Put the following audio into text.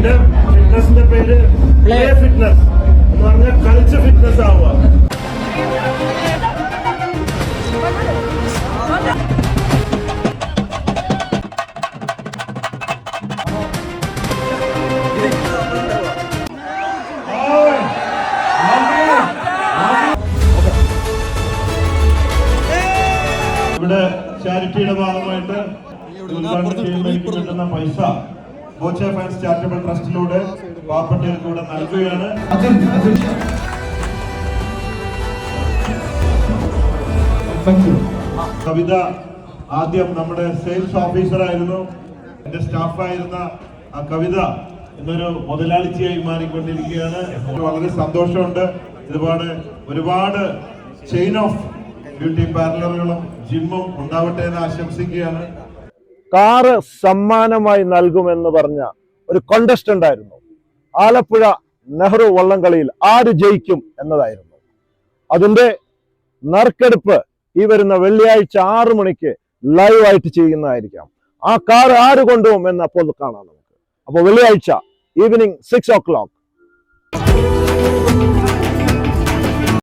ഒരു play fitness എന്ന് പറഞ്ഞാൽ കളിച്ച് ഫിറ്റ്നസ് ആവുക. ഇവിടെ ചാരിറ്റിയുടെ ഭാഗമായിട്ട് ഉദ്ഘാടനം എനിക്ക് കിട്ടുന്ന പൈസ ബോച്ച ഫാൻസ് ചാരിറ്റബിൾ ട്രസ്റ്റിലൂടെ പാവപ്പെട്ടവർക്ക് ഇവിടെ നൽകുകയാണ്. കവിത ആദ്യം നമ്മുടെ സെയിൽസ് ഓഫീസറായിരുന്നു എന്റെ സ്റ്റാഫായിരുന്ന ആ കവിത ഇന്നൊരു മുതലാളിച്ചിയായി മാറിക്കൊണ്ടിരിക്കുകയാണ്. വളരെ സന്തോഷമുണ്ട്. ഇതുപോലെ ഒരുപാട് ചെയിൻ ഓഫ് ബ്യൂട്ടി പാർലറുകളും ജിമ്മും ഉണ്ടാവട്ടെ എന്ന് ആശംസിക്കുകയാണ്. കാറ് സമ്മാനമായി നൽകുമെന്ന് പറഞ്ഞ ഒരു കോണ്ടസ്റ്റ് ഉണ്ടായിരുന്നു. ആലപ്പുഴ നെഹ്റു വള്ളംകളിയിൽ ആര് ജയിക്കും എന്നതായിരുന്നു. അതിന്റെ നറുക്കെടുപ്പ് ഈ വരുന്ന വെള്ളിയാഴ്ച ആറു മണിക്ക് ലൈവ് ആയിട്ട് ചെയ്യുന്നതായിരിക്കാം. ആ കാർ ആര് കൊണ്ടുപോകും എന്ന് അപ്പോൾ കാണാം നമുക്ക്. അപ്പോൾ വെള്ളിയാഴ്ച ഈവനിങ് സിക്സ് ഓ ക്ലോക്ക്